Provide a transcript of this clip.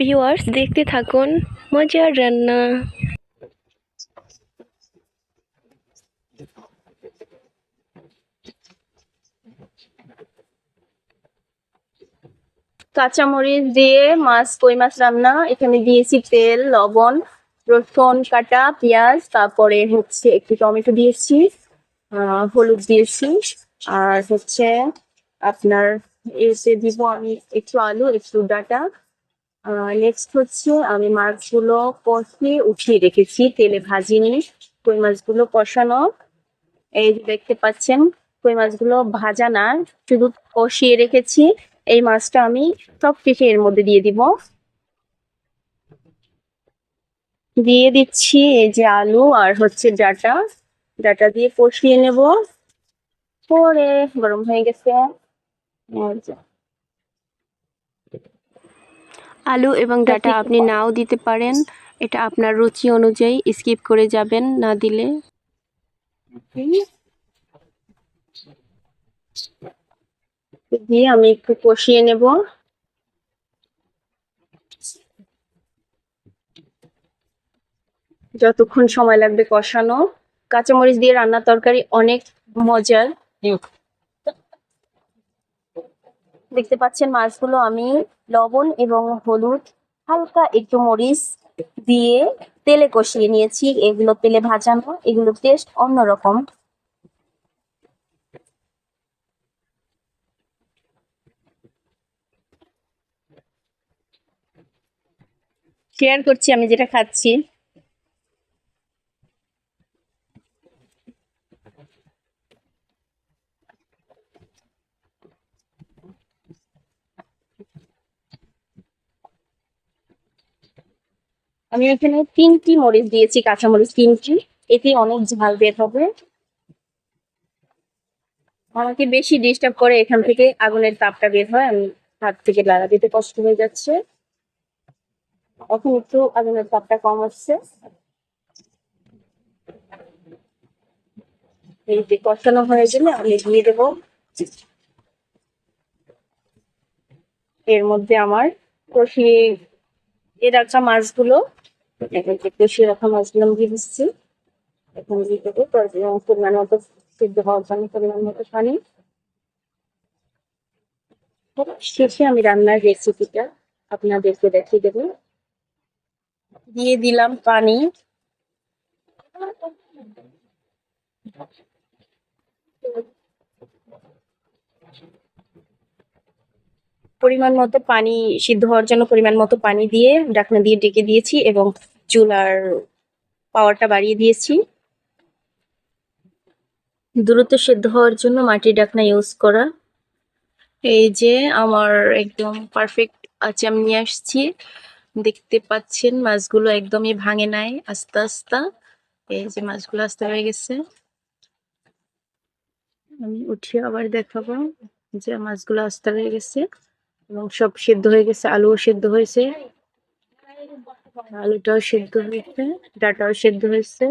Viewers দেখতে থাকুন। মজার রান্না। কাঁচামরিচ দিয়ে মাছ, কই মাছ রান্না। এখানে দিয়েছি তেল, লবণ, রসুন, কাটা, পেঁয়াজ, তারপরে হচ্ছে একটু টমেটো দিয়েছি হলুদ দিয়েছি, আর হচ্ছে আপনার এসে দিব আমি একটু আলু, একটু ডাটা নেক্সট হচ্ছে আমি মাছগুলো কষিয়ে উঠিয়ে রেখেছি, তেলে ভাজিনি। কই মাছগুলো কষানো? এই দেখতে পাচ্ছেন, কই মাছগুলো ভাজা না, শুধু কষিয়ে রেখেছি। এই মাছটা আমি সব শেষে এর মধ্যে দিয়ে দিব। দিয়ে দিচ্ছি এই যে আলু আর হচ্ছে ডাটা। ডাটা দিয়ে কষিয়ে নেব। পরে গরম হয়ে গেছে এই যে। আলু এবং ডাটা আপনি নাও দিতে পারেন। এটা আপনার রুচি অনুযায়ী স্কিপ করে যাবেন না দিলে। দিয়ে আমি একটু কষিয়ে নেব। যতক্ষণ সময় লাগবে কষানো। কাঁচামরিচ দিয়ে রান্নার তরকারি অনেক মজার। দেখতে পাচ্ছেন মাছগুলো আমি লবণ এবং হলুদ, হালকা একটু মরিচ দিয়ে তেলে কষিয়ে নিয়েছি। এগুলো তেলে ভাজানো, এগুলো টেস্ট অন্যরকম। শেয়ার করছি, আমি যেটা খাচ্ছি। আমি এখানে তিনটি মরিচ দিয়েছি, কাঁচা মরিচ তিনটি। এতে অনেক ঝাল বের হবে। আমাকে বেশি ডিস্টার্ব করে এখান থেকে আগুনের তাপটা বের হয়, আমি হাত থেকে লাগা দিতে কষ্ট হয়ে যাচ্ছে। এখন একটু আগুনের তাপটা কম আসছে কষানো হয়ে গেলে আমি দিয়ে দেবো। এর মধ্যে আমার কষিয়ে এ রাখা মাছগুলো এখন যে কষিয়ে রাখা মাছগুলো দিয়ে এখন দিয়ে পরিমাণ মতো সিদ্ধ হওয়ার জন্য পরিমাণ মতো পানি। শেষে আমি রান্নার রেসিপিটা আপনাদেরকে দেখিয়ে দেবো। দিয়ে দিলাম পানি। পরিমাণ মতো পানি, সিদ্ধ হওয়ার জন্য পরিমাণ মতো পানি দিয়ে ঢাকনা দিয়ে ডেকে দিয়েছি এবং চুলার পাওয়ারটা বাড়িয়ে দিয়েছি। দ্রুত সেদ্ধ হওয়ার জন্য মাটির ডাকনা ইউজ করা। এই যে আমার একদম পারফেক্ট আছে আমি নিয়ে আসছি। দেখতে পাচ্ছেন মাছগুলো একদমই ভাঙে নাই, আস্তে আস্তে। এই যে মাছগুলো আস্তে হয়ে গেছে। আমি উঠিয়ে আবার দেখাবো যে মাছগুলো আস্তে হয়ে গেছে। এবং সব সেদ্ধ হয়ে গেছে আলুও সেদ্ধ হয়েছে। আলুটাও সেদ্ধ হয়েছে ডাটাও সেদ্ধ হয়েছে।